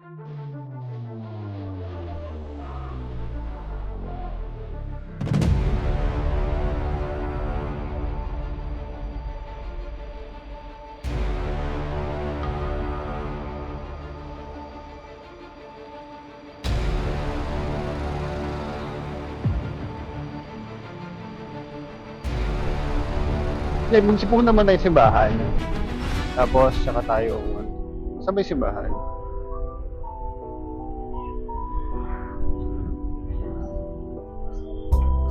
Hindi, magsipunan naman tayo sa simbahan. Tapos, saka tayo, saan ba yung simbahan?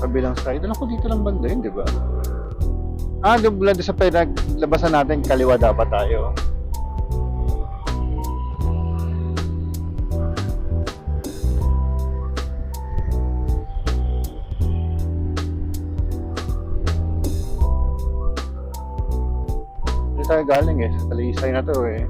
Kabilang side. Alam ko dito lang banda yun, di ba? Ah, doon lang sa pinaglabasan natin, kaliwa dapat tayo. Hindi tayo galing eh. Sa talisay na to eh.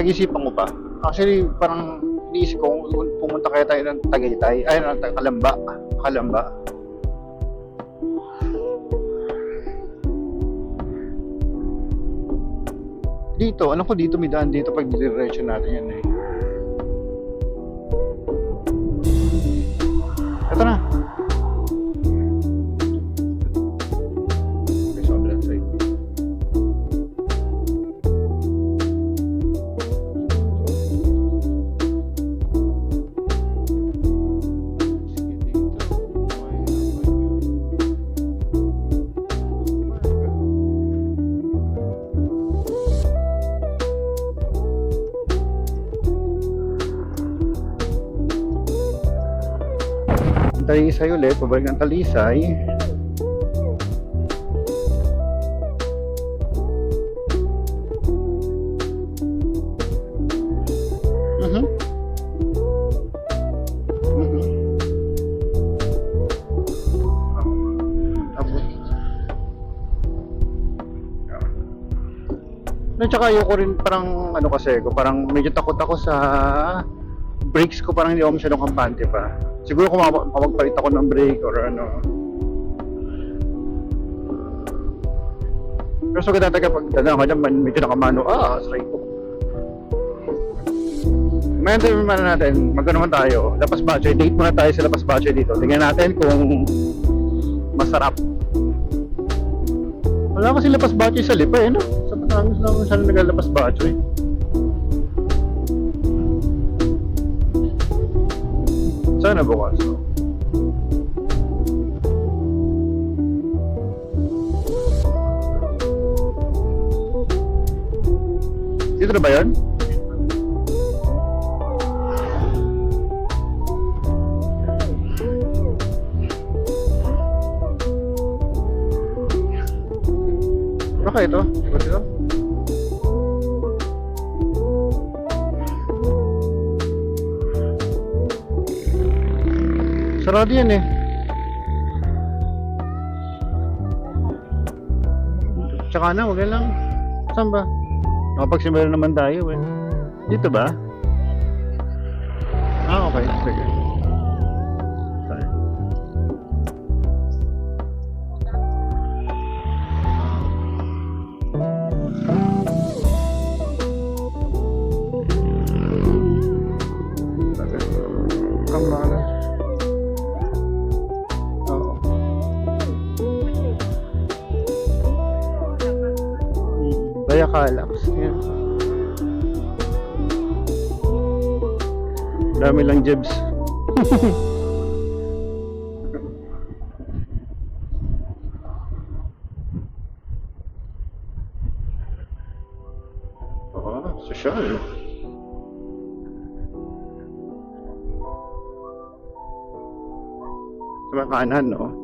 Pag-isipan ko pa. Actually, parang iniisip ko pumunta kaya tayo ng Tagaytay. Ay, ng Kalamba. Kalamba. Dito, alam ko dito may daan dito pag diretso natin yan eh. Talisay ulit, pabalik ng Talisay. Mhm. Mhm. Tapos. No, tsaka ayoko rin parang ano kasi ko, parang medyo takot ako sa brakes ko parang hindi ako masyadong kampante pa. Siguro kung maka- makapagpalit ako ng brake or ano. Pero so kada taga pag dadaan ka naman, medyo nakamano, ah, strike ko. Ngayon tayo naman natin, magkano naman tayo, Lapas Bachoy, date muna tayo sa Lapas Bachoy dito. Tingnan natin kung masarap. Wala kasi Lapas Bachoy sa Lipa eh, no? Sa Batangas lang siya naglalapas Bachoy. Sana bukas. Dito na ba yun? Baka ito? Ito Sarado yan eh. Tsaka na, wag lang. Saan ba? Nakapagsimula naman tayo eh. Dito ba? Kaya Calax. Yan. Dami lang jebs. Oo, sosyal. Sa mga kanan, no?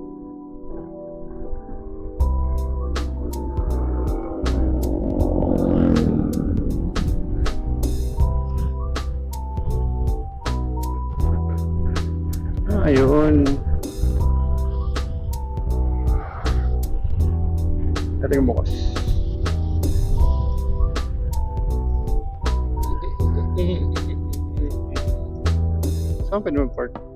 Saan pwede mag-park? Mag...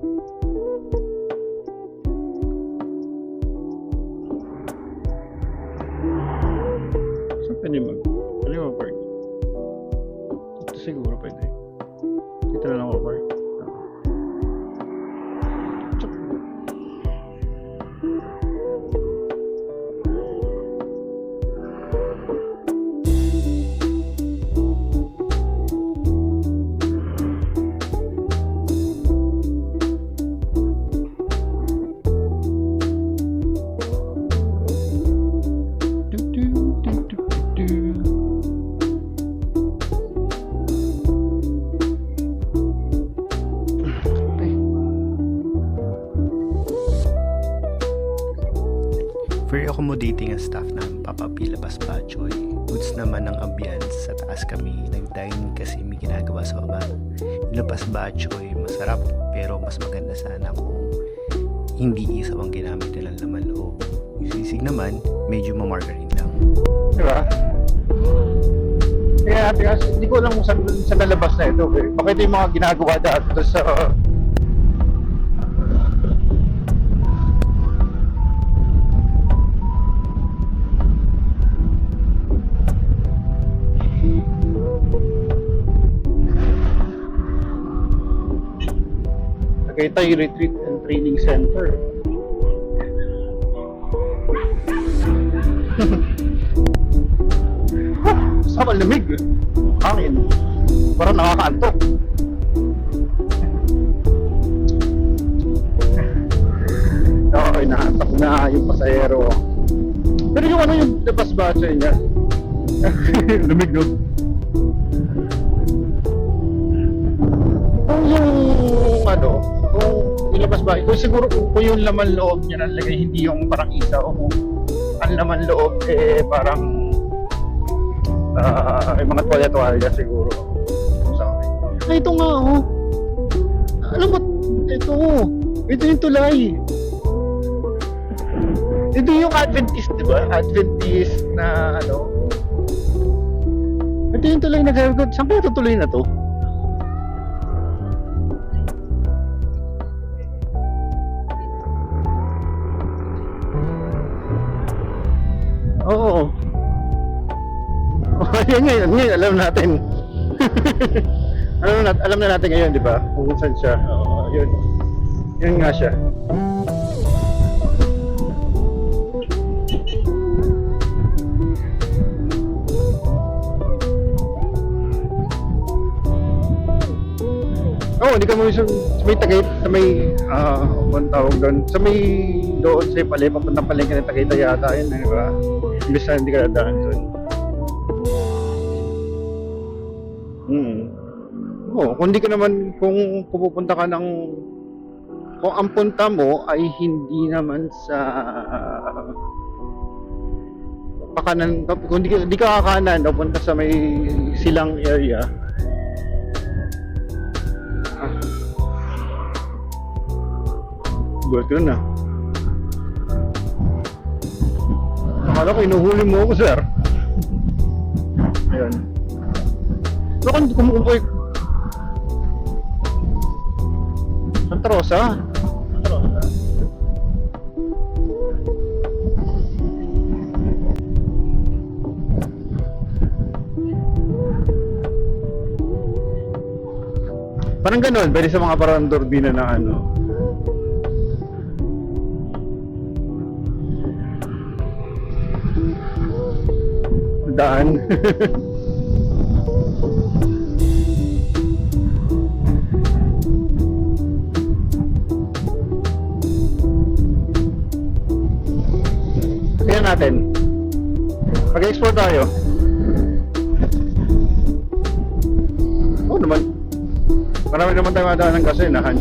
Pwede mag accommodating ang staff ng Papa P. Labas. Goods naman ang ambience sa taas kami. Nag-dine kasi may ginagawa sa baba. Labas Bachoy, masarap pero mas maganda sana kung hindi isaw ang ginamit nilang laman loob. Yung sisig naman, medyo mamargarine lang. Di ba? Kaya kasi hindi ko alam kung saan, saan nalabas na ito. Eh. Baka ito yung mga ginagawa doon sa... Tagaytay Retreat and Training Center. Sa malamig. Hangin. Parang nakakaantok. Oo, inaantok na yung pasahero. Pero yung ano yung labas ba sa niya? Lamig no? Kung yung ano, kung ilabas ba, kung siguro kung yung laman loob niya nalagay, hindi yung parang isa o kung ang laman loob eh parang ah yung mga tuwalya-tuwalya siguro. Ay, ito nga oh. Alam mo, ito. Ito yung tulay. Ito yung Adventist, di ba? Adventist na ano. Ito yung tulay na gagawin. Saan kaya ito tuloy na to? Yan ngayon, ngayon alam natin. alam na, alam na natin ngayon, di ba? Kung saan siya. Oo, yun. Yun nga siya. Oh, hindi ka mo sa, sa may tagay, sa may, ah, uh, tawag doon, sa may doon sa pala, papuntang palengke ng Tagaytay yata yun, di ba? Imbis na hindi ka dadaan doon. Hmm. Oo, kung hindi ka naman, kung pupunta ka ng, kung ang punta mo ay hindi naman sa pakanan, kung ka- hindi ka kakanan, punta sa may silang area, ah, Gulat ko na. Akala ko inuhuli mo ako, sir. Ayun. Pero kung kumukupoy... Santa Rosa? Santa Rosa? Parang ganun, pwede sa mga parang turbina na ano. Daan. Natin. Mag-export tayo. Oo naman. Marami naman tayong madaan ng gasinahan.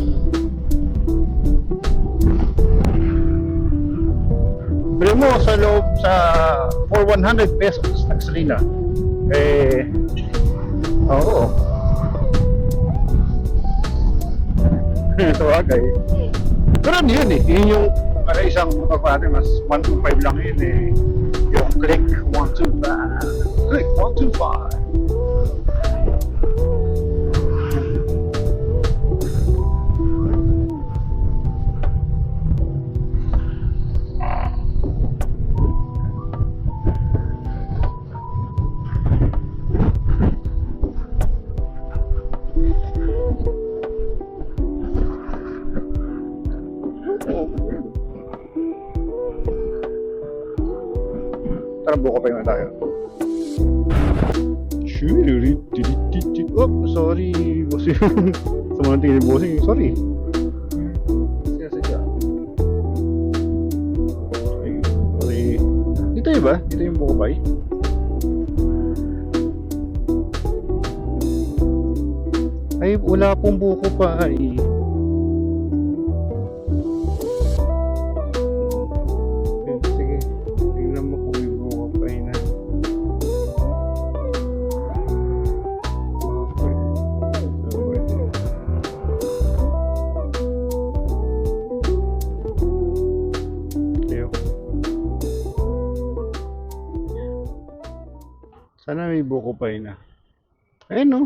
Bili mo sa loob sa for 100 pesos ng gasolina. Eh, oo. Ito agay. Pero ano yun eh, yun yung para isang motor pa natin, mas 125 lang yun eh. Yung click 125. Click 125. Tara, buko pa yung tayo. Oh, sorry, bossing. Sa mga tingin ni bossing, sorry. Sige, sige. Ay, sorry. Dito yun ba? Dito yung buko pie? Ay, wala pong buko pa ay. May buko pa na. Ayun no.